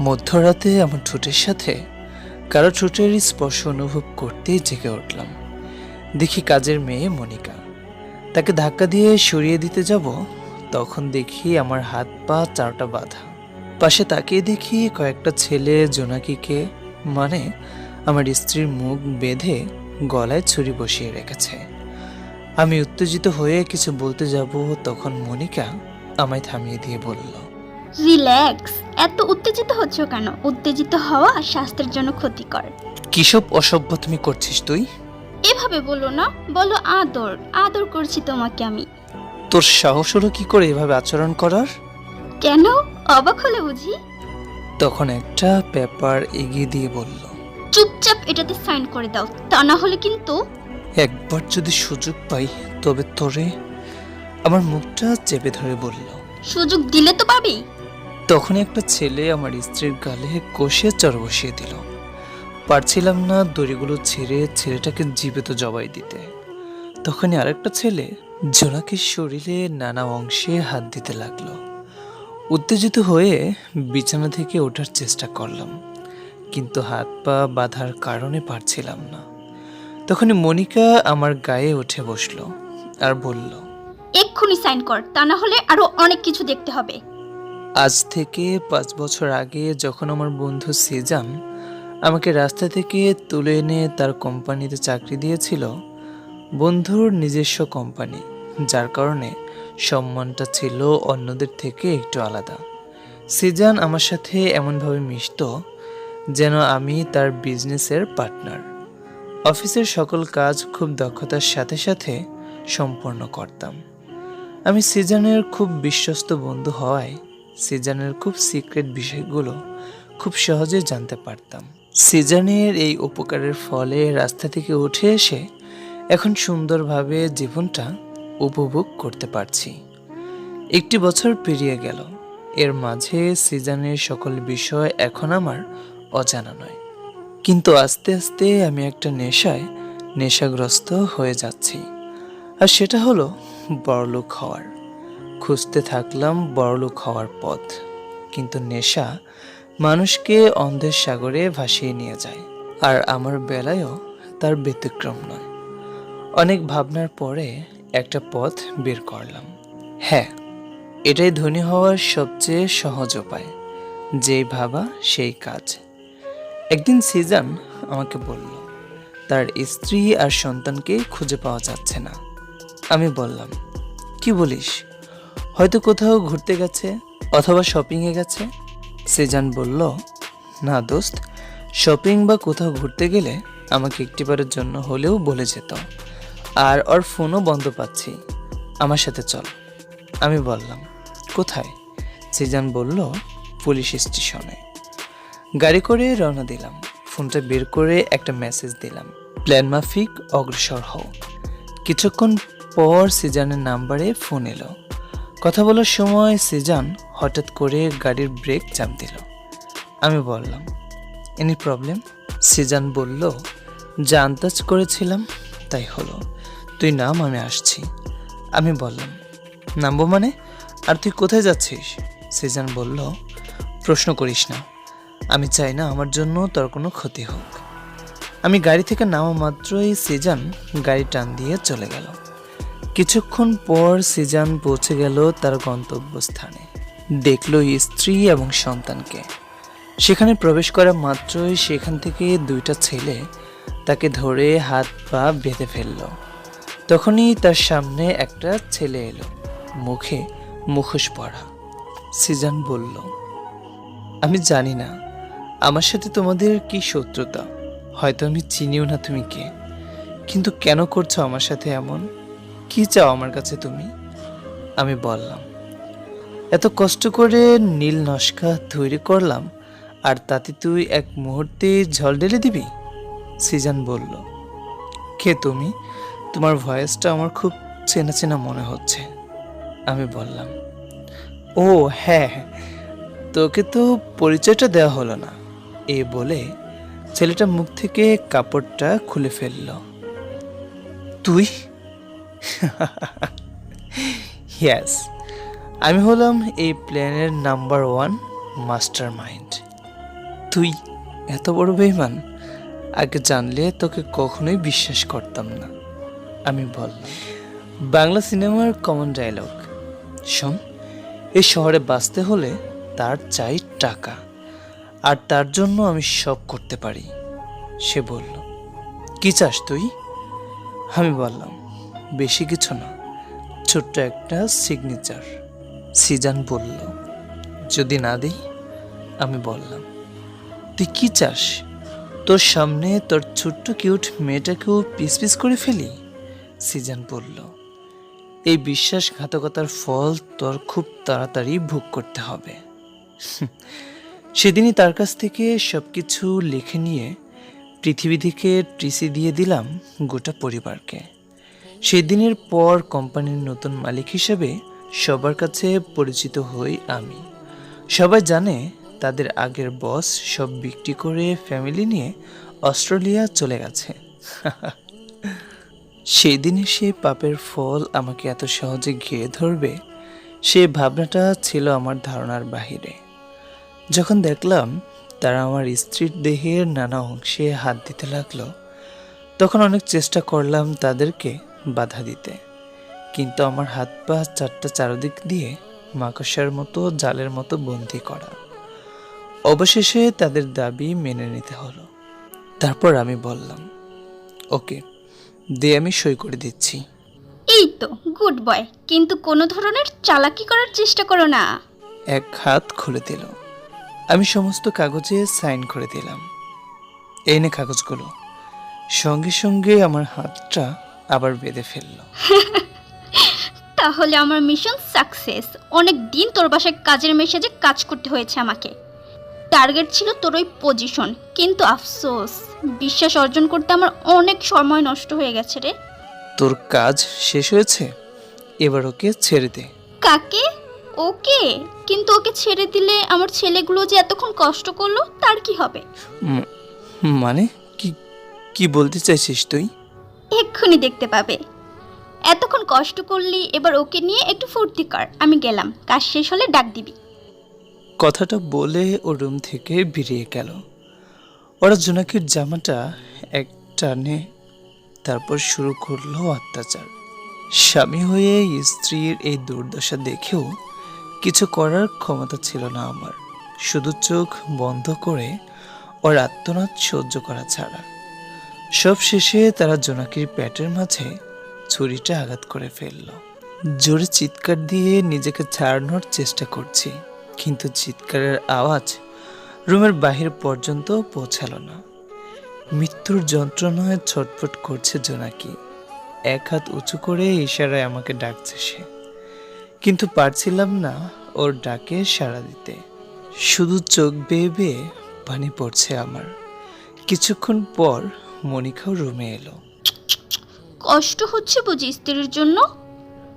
মধ্যরাতে আমার ঠোঁটের সাথে কারও ঠোঁটের স্পর্শ অনুভব করতেই জেগে উঠলাম। দেখি কাজের মেয়ে মনিকা। তাকে ধাক্কা দিয়ে সরিয়ে দিতে যাব, তখন দেখি আমার হাত পা চারটা বাঁধা। পাশে তাকিয়ে দেখি কয়েকটা ছেলে জোনাকিকে মানে আমার স্ত্রীর মুখ বেঁধে গলায় ছুরি বসিয়ে রেখেছে। আমি উত্তেজিত হয়ে কিছু বলতে যাব তখন মনিকা আমায় থামিয়ে দিয়ে বলল রিল্যাক্স এত উত্তেজিত হচ্ছ কেন? উত্তেজিত হওয়া স্বাস্থ্যের জন্য ক্ষতিকর। কিসব অসভ্য তুমি করছিস তুই? এভাবে বলো না বলো আদর আদর করছি তোমাকে আমি। তোর সাহস হলো কি করে এভাবে আচরণ করার? কেন? অবাক হলে বুঝি। তখন একটা পেপার এগিয়ে দিয়ে বলল চুপচাপ এটাতে সাইন করে দাও তা না হলে কিন্তু একবার যদি সুযোগ পাই তবে তোরে আমার মুখটা চেপে ধরে বলল। সুযোগ দিলে তো পাবি। তখন একটা ছেলে আমার স্ত্রীর গালে কষে চর বসিয়ে দিল। পারছিলাম না দড়িগুলো ছেড়ে ছেলেটাকে জীবিত জবাই দিতে। তখনই আরেকটা ছেলে জোনাকির শরীরে নানা অংশে হাত দিতে লাগল। উত্তেজিত হয়ে বিছানা থেকে ওঠার চেষ্টা করলাম কিন্তু হাত পা বাঁধার কারণে পারছিলাম না। তখনই মনিকা আমার গায়ে উঠে বসল আর বলল এক্ষুনি সাইন কর তা না হলে আরও অনেক কিছু দেখতে হবে। আজ থেকে পাঁচ বছর আগে যখন আমার বন্ধু সেজান আমাকে রাস্তা থেকে তুলে এনে তার কোম্পানিতে চাকরি দিয়েছিল বন্ধুর নিজস্ব কোম্পানি যার কারণে সম্মানটা ছিল অন্যদের থেকে একটু আলাদা। সিজান আমার সাথে এমনভাবে মিশত যেন আমি তার বিজনেসের পার্টনার অফিসের সকল কাজ খুব দক্ষতার সাথে সাথে সম্পন্ন করতাম। আমি সিজানের খুব বিশ্বস্ত বন্ধু হওয়ায় সিজানের খুব সিক্রেট বিষয়গুলো খুব সহজে জানতে পারতাম। সিজানের এই উপকারের ফলে রাস্তা থেকে উঠে এসে এখন সুন্দরভাবে জীবনটা উপভোগ করতে পারছি। একটি বছর পেরিয়ে গেল। এর মাঝে সিজানের সকল বিষয় এখন আমার অজানা নয়। কিন্তু আস্তে আস্তে আমি একটা নেশায় নেশাগ্রস্ত হয়ে যাচ্ছি। আর সেটা হলো বড়লোক হওয়ার। খুঁজতে থাকলাম বড়লোক হওয়ার পথ। কিন্তু নেশা মানুষকে অন্ধের সাগরে ভাসিয়ে নিয়ে যায়। আর আমার বেলায়ও তার ব্যতিক্রম নয়। অনেক ভাবনার পরে একটা পথ বের করলাম। হ্যাঁ এটাই ধনী হওয়ার সবচেয়ে সহজ উপায়। যেই ভাবা সেই কাজ। একদিন সিজান আমাকে বলল, তার স্ত্রী আর সন্তানকে খুঁজে পাওয়া যাচ্ছে না। আমি বললাম, কি বলিস? হয়তো কোথাও ঘুরতে গেছে অথবা শপিংয়ে গেছে? সেজান বলল, না দোস্ত শপিং বা কোথাও ঘুরতে গেলে আমাকে একটিবারের জন্য হলেও বলে যেত। আর ওর ফোনও বন্ধ পাচ্ছি। আমার সাথে চল। আমি বললাম, কোথায়? সেজান বলল, পুলিশ স্টেশনে। গাড়ি করে রওনা দিলাম। ফোনটা বের করে একটা মেসেজ দিলাম। প্ল্যান মাফিক, অগ্রসর হও। কিছুক্ষণ পর সিজানের নাম্বারে ফোন এলো। কথা বলার সময় সিজান হঠাৎ করে গাড়ির ব্রেক চাপ দিল। আমি বললাম এনি প্রবলেম সিজান বলল, যা আন্দাজ করেছিলাম, তাই হলো। তুই নাম, আমি আসছি। আমি বললাম, নামবো মানে? আর তুই কোথায় যাচ্ছিস? সিজান বলল, প্রশ্ন করিস না। আমি চাই না আমার জন্য তোর কোনো ক্ষতি হোক। আমি গাড়ি থেকে নামা মাত্রই সিজান গাড়ি টান দিয়ে চলে গেল। কিছুক্ষণ পর সিজান পৌঁছে গেল তার গন্তব্যস্থানে। দেখল স্ত্রী এবং সন্তানকে। সেখানে প্রবেশ করা মাত্রই সেখান থেকে দুইটা ছেলে তাকে ধরে হাত পা বেঁধে ফেলল। তখনই তার সামনে একটা ছেলে এলো। মুখে মুখোশ পরা। সিজান বলল, আমি জানি না আমার সাথে তোমাদের কি শত্রুতা? হয়তো আমি চিনিও না তুমি কে। কিন্তু কেন করছ আমার সাথে এমন? কি চাও আমার কাছে তুমি? আমি বললাম এত কষ্ট করে নীল নস্কা তৈরি করলাম আর তাতে তুই এক মুহূর্তে ঝল ঢেলে দিবি? সিজান বলল কে তুমি? তোমার ভয়েসটা আমার খুব চেনা চেনা মনে হচ্ছে। আমি বললাম ও হ্যাঁ হ্যাঁ, তোকে তো পরিচয়টা দেওয়া হলো না। এ বলে ছেলেটা মুখ থেকে কাপড়টা খুলে ফেলল। তুই? ইয়াস আমি হলাম এই প্ল্যানের নাম্বার ওয়ান মাস্টার মাইন্ড তুই এত বড় বেইমান, আগে জানলে তোকে কখনোই বিশ্বাস করতাম না, আমি বললাম। বাংলা সিনেমার কমন ডায়লগ, শোন, এই শহরে বাঁচতে হলে তার চাই টাকা। আর তার জন্য আমি সব করতে পারি। সে বলল, কি চাস তুই? আমি বললাম, বেশি কিছু না, ছোট্ট একটা সিগনেচার সিজান বলল, যদি না দিই? আমি বললাম, তুই কি চাস? তোর সামনে তোর ছোট্ট কিউট মেয়েটাকেও পিস পিস করে ফেলি? সিজান বলল, এই বিশ্বাসঘাতকতার ফল তোর খুব তাড়াতাড়ি ভোগ করতে হবে। সেদিনই তার কাছ থেকে সব কিছু লিখে নিয়ে পৃথিবী থেকে টিসি দিয়ে দিলাম গোটা পরিবারকে। সেদিনের পর কোম্পানির নতুন মালিক হিসেবে সবার কাছে পরিচিত হই আমি। সবাই জানে তাদের আগের বস সব বিক্রি করে ফ্যামিলি নিয়ে অস্ট্রেলিয়া চলে গেছে। সেই দিনে সে পাপের ফল আমাকে এত সহজে ঘিরে ধরবে, সে ভাবনাটা ছিল আমার ধারণার বাহিরে। যখন দেখলাম তারা আমার স্ত্রীর দেহের নানা অংশে হাত দিতে লাগল তখন অনেক চেষ্টা করলাম তাদেরকে বাধা দিতে। কিন্তু আমার হাত পা চারটা চারদিক দিয়ে মাকসার মতো জালের মতো বন্দি করা। অবশেষে তাদের দাবি মেনে নিতে হলো। তারপর আমি বললাম ওকে দে আমি সই করে দিচ্ছি। এই তো গুড বয় কিন্তু কোনো ধরনের চালাকি করার চেষ্টা করো না। এক হাত খুলে দিল। আমি সমস্ত কাগজে সাইন করে দিলাম। এই নে কাগজগুলো। সঙ্গে সঙ্গে আমার হাতটা আবার বেঁধে ফেলল। তাহলে আমার মিশন সাকসেস। অনেক দিন তোর বাসায় কাজের মেসেজে কাজ করতে হয়েছে আমাকে। টার্গেট ছিল তোর ওই পজিশন কিন্তু আফসোস বিশ্বাস অর্জন করতে আমার অনেক সময় নষ্ট হয়ে গেছে রে। তোর কাজ শেষ হয়েছে? এবার ওকে ছেড়ে দে। কাকে? ওকে? কিন্তু ওকে ছেড়ে দিলে আমার ছেলেগুলো যে এতক্ষণ কষ্ট করল তার কি হবে? মানে? কি কি বলতে চাইছিস তুই? এক্ষুনি দেখতে পাবে। এতক্ষণ কষ্ট করলি এবার ওকে নিয়ে একটু ফুর্তি কর। আমি গেলাম। কাজ শেষ হলে ডাক দিবি। কথাটা বলে ও রুম থেকে বেরিয়ে গেল। ওরা জোনাকির জামাটা এক টানে তারপর শুরু করল অত্যাচার। স্বামী হয়ে স্ত্রীর এই দুর্দশা দেখেও কিছু করার ক্ষমতা ছিল না আমার। শুধু চোখ বন্ধ করে ওর আত্মনাদ সহ্য করা ছাড়া। সব শেষে তারা জোনাকির প্যাটের মাঝে ছুরিটা আঘাত করে ফেলল। জোরে চিৎকার দিয়ে নিজেকে ছাড়ানোর চেষ্টা করছি, কিন্তু চিৎকারের আওয়াজ রুমের বাহির পর্যন্ত পৌঁছালো না। মৃত্যুর যন্ত্রণায় ছটফট করছে জোনাকি। এক হাত উঁচু করে ইশারায় আমাকে ডাকছে সে। কিন্তু পারছিলাম না ওর ডাকে সাড়া দিতে। শুধু চোখ বেয়ে বেয়ে পানি পড়ছে আমার। কিছুক্ষণ পর মনিকাও রুমে এলো। কষ্ট হচ্ছে বুঝি স্ত্রীর জন্য?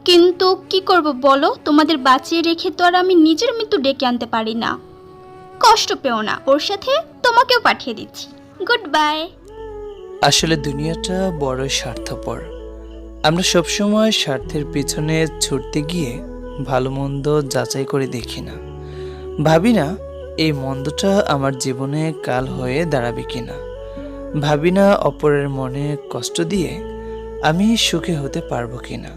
কিন্তু কি করব বলো? তোমাদের বাঁচিয়ে রেখে তো আর আমি নিজের মৃত্যু ডেকে আনতে পারি না। কষ্ট পেও না ওর সাথে তোমাকেও পাঠিয়ে দিচ্ছি। গুড বাই আসলে দুনিয়াটা বড় স্বার্থপর। আমরা সবসময় স্বার্থের পিছনে ছুটতে গিয়ে ভালো মন্দ যাচাই করে দেখি না। ভাবি না, এই মন্দটা আমার জীবনে কাল হয়ে দাঁড়াবে কিনা ভাবি না, অপরের মনে কষ্ট দিয়ে আমি সুখে হতে পারব কিনা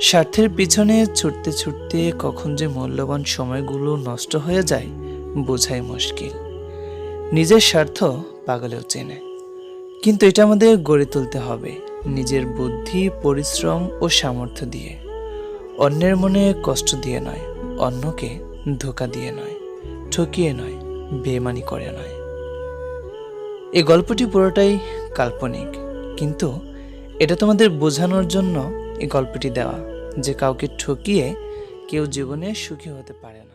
স্বার্থের পিছনে ছুটতে ছুটতে কখন যে মূল্যবান সময়গুলো নষ্ট হয়ে যায়, বোঝাই মুশকিল। নিজের স্বার্থ পাগলেও চেনে। কিন্তু এটা আমাদের গড়ে তুলতে হবে, নিজের বুদ্ধি, পরিশ্রম ও সামর্থ্য দিয়ে। অন্যের মনে কষ্ট দিয়ে নয়, অন্যকে ধোকা দিয়ে নয়, ঠকিয়ে নয় বেমানি করে নয়। এই গল্পটি পুরোটাই কাল্পনিক, কিন্তু এটা তোমাদের বোঝানোর জন্য এই গল্পটি দেওয়া যে কাউকে ঠকিয়ে কেউ জীবনে সুখী হতে পারে না।